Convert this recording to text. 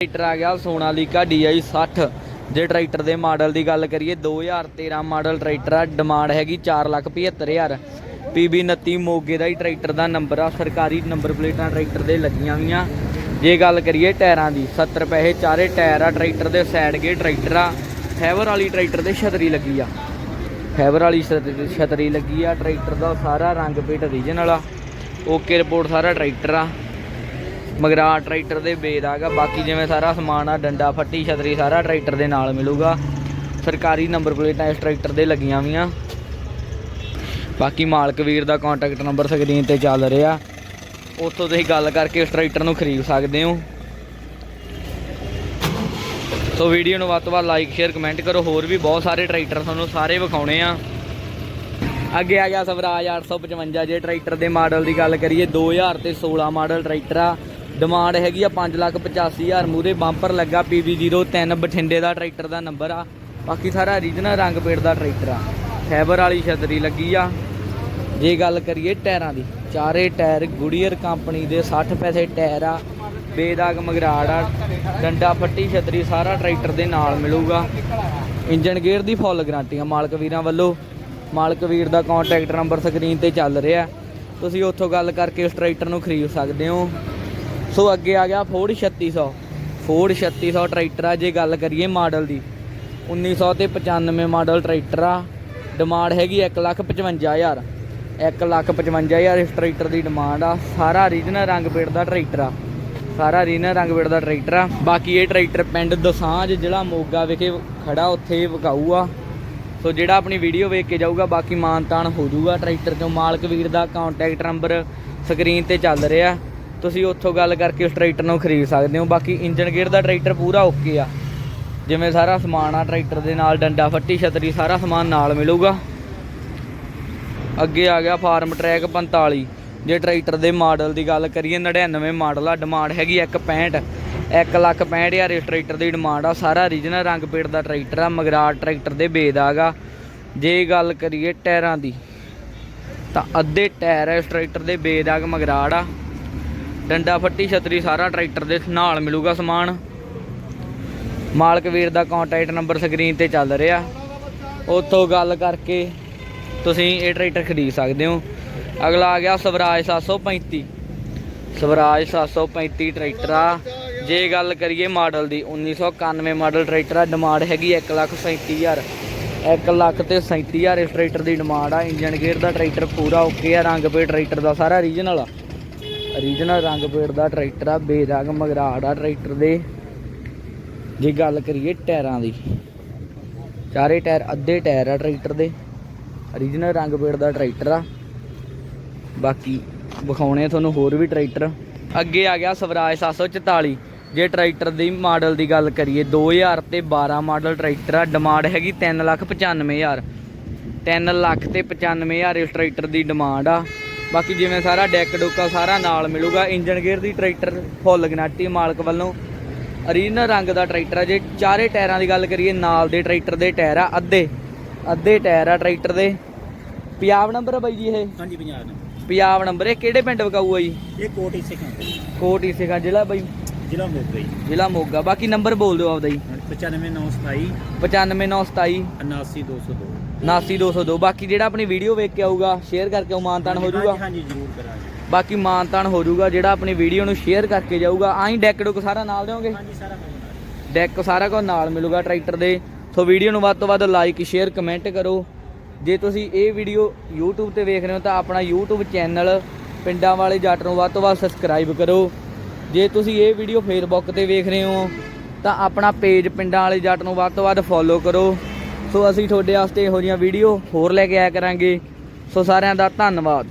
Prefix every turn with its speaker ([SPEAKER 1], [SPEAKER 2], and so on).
[SPEAKER 1] Tractor ਆ ਗਿਆ Sonalika DI 60 ਜੇ ਟਰੈਕਟਰ ਦੇ ਮਾਡਲ ਦੀ ਗੱਲ ਕਰੀਏ 2013 ਮਾਡਲ ਟਰੈਕਟਰ ਆ, ਡਿਮਾਂਡ ਹੈਗੀ 475000 PB 29 ਮੋਗੇ ਦਾ ਹੀ ਟਰੈਕਟਰ ਦਾ ਨੰਬਰ ਆ, ਸਰਕਾਰੀ ਨੰਬਰ ਪਲੇਟਾਂ ਟਰੈਕਟਰ ਦੇ ਲੱਗੀਆਂ ਹੋਈਆਂ। ਜੇ ਗੱਲ ਕਰੀਏ ਟਾਇਰਾਂ ਦੀ 70 ਪੈਸੇ ਚਾਰੇ ਟਾਇਰ ਆ, ਟਰੈਕਟਰ ਦੇ ਸਾਈਡ ਗੇ ਟਰੈਕਟਰ ਆ। ਫੈਵਰ ਵਾਲੀ ਟਰੈਕਟਰ ਦੇ ਛਤਰੀ ਲੱਗੀ ਆ। ਫੈਵਰ ਵਾਲੀ ਛਤਰੀ- ਛਤਰੀ ਲੱਗੀ ਆ, ਟਰੈਕਟਰ ਦਾ ਸਾਰਾ ਰੰਗ ਪੇਟ ਰੀਜਨਲ ਆ। ਓਕੇ ਰਿਪੋਰਟ ਸਾਰਾ ਟਰੈਕਟਰ ਆ। ਮਗਰਾ ਟਰੈਕਟਰ ਦੇ ਬੇਦ ਆਗਾ ਬਾਕੀ ਜਿਵੇਂ ਸਾਰਾ ਸਮਾਨ ਆ, ਡੰਡਾ, ਫੱਟੀ, ਛਤਰੀ, ਸਾਰਾ ਟਰੈਕਟਰ ਦੇ ਨਾਲ ਮਿਲੂਗਾ। ਸਰਕਾਰੀ ਨੰਬਰ ਪਲੇਟਾਂ ਇਸ ਟਰੈਕਟਰ ਦੇ ਲੱਗੀਆਂ ਵੀਆਂ। ਬਾਕੀ ਮਾਲਕ ਵੀਰ ਦਾ ਕੰਟੈਕਟ ਨੰਬਰ ਸਕਰੀਨ ਤੇ ਚੱਲ ਰਿਹਾ। ਉੱਥੋਂ ਤੁਸੀਂ ਗੱਲ ਕਰਕੇ ਇਸ ਟਰੈਕਟਰ ਨੂੰ ਖਰੀਦ ਸਕਦੇ ਹੋ। ਸੋ ਵੀਡੀਓ ਨੂੰ ਵੱਧ ਤੋਂ ਵੱਧ ਲਾਈਕ ਸ਼ੇਅਰ ਕਮੈਂਟ ਕਰੋ। ਹੋਰ ਵੀ ਬਹੁਤ ਸਾਰੇ ਟਰੈਕਟਰ ਤੁਹਾਨੂੰ ਸਾਰੇ ਵਿਖਾਉਣੇ ਆ। ਅੱਗੇ ਆ ਗਿਆ ਸਵਰਾਜ 855 ਜੇ ਟਰੈਕਟਰ ਦੇ ਮਾਡਲ ਦੀ ਗੱਲ ਕਰੀਏ 2000 ਤੇ 16 ਮਾਡਲ ਟਰੈਕਟਰ ਆ। ਡਿਮਾਂਡ ਹੈਗੀ ਆ 585000 ਮੂਰੇ ਬੰਪਰ ਲੱਗਾ PB03 ਬਠਿੰਡੇ ਦਾ ਟਰੈਕਟਰ ਦਾ ਨੰਬਰ ਆ। ਬਾਕੀ ਸਾਰਾ ਰੀਜਨਲ ਰੰਗ ਪੇਟ ਦਾ ਟਰੈਕਟਰ ਆ। ਫਾਈਬਰ ਵਾਲੀ ਛਤਰੀ ਲੱਗੀ ਆ। ਜੇ ਗੱਲ ਕਰੀਏ ਟਾਇਰਾਂ ਦੀ, ਚਾਰੇ ਟਾਇਰ ਗੁਡੀਅਰ ਕੰਪਨੀ ਦੇ 60 ਪੈਸੇ ਟਾਇਰ ਆ। ਬੇਦਾਗ ਮਗਰਾੜ ਆ। ਡੰਡਾ ਫੱਟੀ ਛਤਰੀ ਸਾਰਾ ਟਰੈਕਟਰ ਦੇ ਨਾਲ ਮਿਲੂਗਾ। ਇੰਜਨ ਗੇਅਰ ਦੀ ਫੁੱਲ ਗਾਰੰਟੀ ਆ ਮਾਲਕ ਵੀਰਾਂ ਵੱਲੋਂ। ਮਾਲਕ ਵੀਰ ਦਾ ਕੰਟੈਕਟ ਨੰਬਰ ਸਕਰੀਨ ਤੇ ਚੱਲ ਰਿਹਾ। ਤੁਸੀਂ ਉੱਥੋਂ ਗੱਲ ਕਰਕੇ ਉਸ ਟਰੈਕਟਰ ਨੂੰ ਖਰੀਦ ਸਕਦੇ ਹੋ। ਸੋ ਅੱਗੇ ਆ ਗਿਆ ਫੋਰਡ 3600 ਫੋਰਡ 3600 ਟਰੈਕਟਰ ਆ, ਜੇ ਗੱਲ ਕਰੀਏ ਮਾਡਲ ਦੀ। 1900 ਤੇ 95 ਮਾਡਲ ਟਰੈਕਟਰ ਆ। ਡਿਮਾਂਡ ਹੈਗੀ 155000 155000 ਇਸ ਟਰੈਕਟਰ ਦੀ ਡਿਮਾਂਡ ਆ। ਸਾਰਾ ਰੀਜਨਲ ਰੰਗ ਪੇੜ ਦਾ ਟਰੈਕਟਰ ਆ। ਸਾਰਾ ਰੀਜਨਲ ਰੰਗ ਪੇੜ ਦਾ ਟਰੈਕਟਰ ਆ। ਬਾਕੀ ਇਹ ਟਰੈਕਟਰ ਪਿੰਡ ਦਸਾਂਝ ਜ਼ਿਲ੍ਹਾ ਮੋਗਾ ਵਿਖੇ ਖੜਾ, ਉੱਥੇ ਵਿਕਾਊ ਆ। ਸੋ ਜਿਹੜਾ ਆਪਣੀ ਵੀਡੀਓ ਵੇਖ ਕੇ ਜਾਊਗਾ, ਬਾਕੀ ਮਾਨਤਾਨ ਹੋ ਜਾਊਗਾ। ਟਰੈਕਟਰ ਚੋਂ ਮਾਲਕ ਵੀਰ ਦਾ ਕੰਟੈਕਟ ਨੰਬਰ ਸਕਰੀਨ ਤੇ ਚੱਲ ਰਿਹਾ। ਤੁਸੀਂ ਉੱਥੋਂ ਗੱਲ ਕਰਕੇ ਉਸ ਟਰੈਕਟਰ ਨੂੰ ਖਰੀਦ ਸਕਦੇ ਹੋ। ਬਾਕੀ ਇੰਜਨ ਗੇਅਰ ਦਾ ਟਰੈਕਟਰ ਪੂਰਾ ਓਕੇ ਆ। ਜਿਵੇਂ ਸਾਰਾ ਸਮਾਨ ਆ ਟਰੈਕਟਰ ਦੇ ਨਾਲ, ਡੰਡਾ, ਫੱਟੀ, ਛਤਰੀ, ਸਾਰਾ ਸਮਾਨ ਨਾਲ ਮਿਲੂਗਾ। ਅੱਗੇ ਆ ਗਿਆ ਫਾਰਮ ਟਰੈਕ 45 ਜੇ ਟਰੈਕਟਰ ਦੇ ਮਾਡਲ ਦੀ ਗੱਲ ਕਰੀਏ 99 ਮਾਡਲ ਆ, ਡਿਮਾਂਡ ਹੈਗੀ 165 1 ਲੱਖ 65 ਹਜ਼ਾਰ ਇਸ ਟਰੈਕਟਰ ਦੀ ਡਿਮਾਂਡ ਆ। ਸਾਰਾ ਰੀਜਨਲ ਰੰਗ ਪੇਟ ਦਾ ਟਰੈਕਟਰ ਆ ਮਗਰਾਟ ਟਰੈਕਟਰ ਦੇ ਬੇਦ ਆਗਾ। ਜੇ ਗੱਲ ਕਰੀਏ ਟਾਇਰਾਂ ਦੀ, ਤਾਂ ਅੱਧੇ ਟਾਇਰ ਇਸ ਟਰੈਕਟਰ ਦੇ ਬੇਦਾਗ ਮਗਰਾੜ ਆ। ਡੰਡਾ ਫੱਟੀ ਛਤਰੀ ਸਾਰਾ ਟਰੈਕਟਰ ਦੇ ਨਾਲ ਮਿਲੂਗਾ ਸਮਾਨ। ਮਾਲਕ ਵੀਰ ਦਾ ਕੰਟੈਕਟ ਨੰਬਰ ਸਕਰੀਨ ਤੇ ਚੱਲ ਰਿਹਾ। ਉੱਥੋਂ ਗੱਲ ਕਰਕੇ ਤੁਸੀਂ ਇਹ ਟਰੈਕਟਰ ਖਰੀਦ ਸਕਦੇ ਹੋ। ਅਗਲਾ ਆ ਗਿਆ ਸਵਰਾਜ 735 ਸਵਰਾਜ 735 ਟਰੈਕਟਰ ਆ। ਜੇ ਗੱਲ ਕਰੀਏ ਮਾਡਲ ਦੀ 1991 ਮਾਡਲ ਟਰੈਕਟਰ ਆ। ਡਿਮਾਂਡ ਹੈਗੀ 137000 1 ਲੱਖ ਤੇ 37000 ਇਸ ਟਰੈਕਟਰ ਦੀ ਡਿਮਾਂਡ ਆ। ਇੰਜਨ ਗੇਅਰ ਦਾ ਟਰੈਕਟਰ ਪੂਰਾ ਓਕੇ ਆ। ਰੰਗ ਪੇ ਟਰੈਕਟਰ ਦਾ ਸਾਰਾ ਰੀਜਨਲ ਆ। ਰੀਜਨਲ ਰੰਗ ਪੇੜ ਦਾ ਟਰੈਕਟਰ ਆ, ਬੇਰੰਗ ਮਗਰਾੜ ਆ ਟਰੈਕਟਰ ਦੇ। ਜੇ ਗੱਲ ਕਰੀਏ ਟਾਇਰਾਂ ਦੀ, ਚਾਰੇ ਟਾਇਰ ਅੱਧੇ ਟਾਇਰ ਆ ਟਰੈਕਟਰ ਦੇ। ਰੀਜਨਲ ਰੰਗ ਪੇੜ ਦਾ ਟਰੈਕਟਰ ਆ। ਬਾਕੀ ਵਿਖਾਉਣੇ ਆ ਤੁਹਾਨੂੰ ਹੋਰ ਵੀ ਟਰੈਕਟਰ। ਅੱਗੇ ਆ ਗਿਆ ਸਵਰਾਜ 744 ਜੇ ਟਰੈਕਟਰ ਦੀ ਮਾਡਲ ਦੀ ਗੱਲ ਕਰੀਏ 2000 ਤੇ 12 ਮਾਡਲ ਟਰੈਕਟਰ ਆ ਡਿਮਾਂਡ ਹੈਗੀ 395000 3 ਲੱਖ ਤੇ 95000 ਇਸ ਟਰੈਕਟਰ ਦੀ ਡਿਮਾਂਡ ਆ। ਬਾਕੀ ਜਿਵੇਂ ਸਾਰਾ ਡੈਕ ਡੋਕਾ ਸਾਰਾ ਨਾਲ ਮਿਲੂਗਾ ਇੰਜਨ ਗੇਅਰ ਦੀ ਟਰੈਕਟਰ ਫੁੱਲ ਗਨਾਟੀ ਮਾਲਕ ਵੱਲੋਂ। ਓਰੀਜਨਲ ਰੰਗ ਦਾ ਟਰੈਕਟਰ ਆ ਜੇ ਚਾਰੇ ਟਾਇਰਾਂ ਦੀ ਗੱਲ ਕਰੀਏ ਨਾਲ ਦੇ ਟਰੈਕਟਰ ਦੇ ਟਾਇਰ ਆ ਅੱਧੇ ਅੱਧੇ ਟਾਇਰ ਆ ਟਰੈਕਟਰ ਦੇ। ਪੰਜਾਬ ਨੰਬਰ ਆ ਬਾਈ ਜੀ ਇਹ?
[SPEAKER 2] ਹਾਂਜੀ ਪੰਜਾਬ ਨੇ
[SPEAKER 1] ਪੰਜਾਬ ਨੰਬਰ ਇਹ ਕਿਹੜੇ ਪਿੰਡ ਵਿਕਾਊ ਆ ਜੀ?
[SPEAKER 2] ਇਹ ਕੋਟ ਕੰਪਨੀ
[SPEAKER 1] ਕੋਟ ਇਸੇਗਾ ਜ਼ਿਲ੍ਹਾ ਬਾਈ?
[SPEAKER 2] ਜ਼ਿਲ੍ਹਾ ਮੋਗਾ ਜੀ।
[SPEAKER 1] ਜ਼ਿਲ੍ਹਾ ਮੋਗਾ ਬਾਕੀ ਨੰਬਰ ਬੋਲ ਦਿਓ ਆਪਦਾ ਜੀ।
[SPEAKER 2] 95927
[SPEAKER 1] 95927
[SPEAKER 2] 79202
[SPEAKER 1] 79202 ਬਾਕੀ ਜਿਹੜਾ ਆਪਣੀ ਵੀਡੀਓ ਵੇਖ ਕੇ ਆਊਗਾ ਸ਼ੇਅਰ ਕਰਕੇ ਉਹ ਮਾਨਤਾਨ ਹੋ ਜਾਊਗਾ
[SPEAKER 2] ਹਾਂਜੀ ਜ਼ਰੂਰ ਕਰਾਂਗੇ।
[SPEAKER 1] ਬਾਕੀ ਮਾਨਤਾਨ ਹੋ ਜਾਊਗਾ ਜਿਹੜਾ ਆਪਣੀ ਵੀਡੀਓ ਨੂੰ ਸ਼ੇਅਰ ਕਰਕੇ ਜਾਊਗਾ। ਆਹੀਂ ਡੈਕ ਡੁੱਕ ਸਾਰਾ ਨਾਲ ਦਿਓਗੇ?
[SPEAKER 2] ਹਾਂਜੀ ਸਾਰਾ ਕੁਝ
[SPEAKER 1] ਡੈਕ ਸਾਰਾ ਕੁਝ ਨਾਲ ਮਿਲੂਗਾ ਟਰੈਕਟਰ ਦੇ। ਸੋ ਵੀਡੀਓ ਨੂੰ ਵੱਧ ਤੋਂ ਵੱਧ ਲਾਈਕ ਸ਼ੇਅਰ ਕਮੈਂਟ ਕਰੋ। ਜੇ ਤੁਸੀਂ ਇਹ ਵੀਡੀਓ YouTube ਤੇ ਵੇਖ ਰਹੇ ਹੋ ਤਾਂ ਆਪਣਾ YouTube ਚੈਨਲ ਪਿੰਡਾਂ ਵਾਲੇ ਜੱਟ ਨੂੰ ਵੱਧ ਤੋਂ ਵੱਧ ਸਬਸਕ੍ਰਾਈਬ ਕਰੋ। ਜੇ ਤੁਸੀਂ ਇਹ ਵੀਡੀਓ Facebook ਤੇ ਵੇਖ ਰਹੇ ਹੋ ਤਾਂ ਆਪਣਾ ਪੇਜ ਪਿੰਡਾਂ ਵਾਲੇ ਜੱਟ ਨੂੰ ਵੱਧ ਤੋਂ ਵੱਧ ਫੋਲੋ ਕਰੋ। ਸੋ ਅਸੀਂ ਤੁਹਾਡੇ ਵਾਸਤੇ ਇਹੋ ਜਿਹੀਆਂ ਵੀਡੀਓ ਹੋਰ ਲੈ ਕੇ ਆਇਆ ਕਰਾਂਗੇ। ਸੋ ਸਾਰਿਆਂ ਦਾ ਧੰਨਵਾਦ।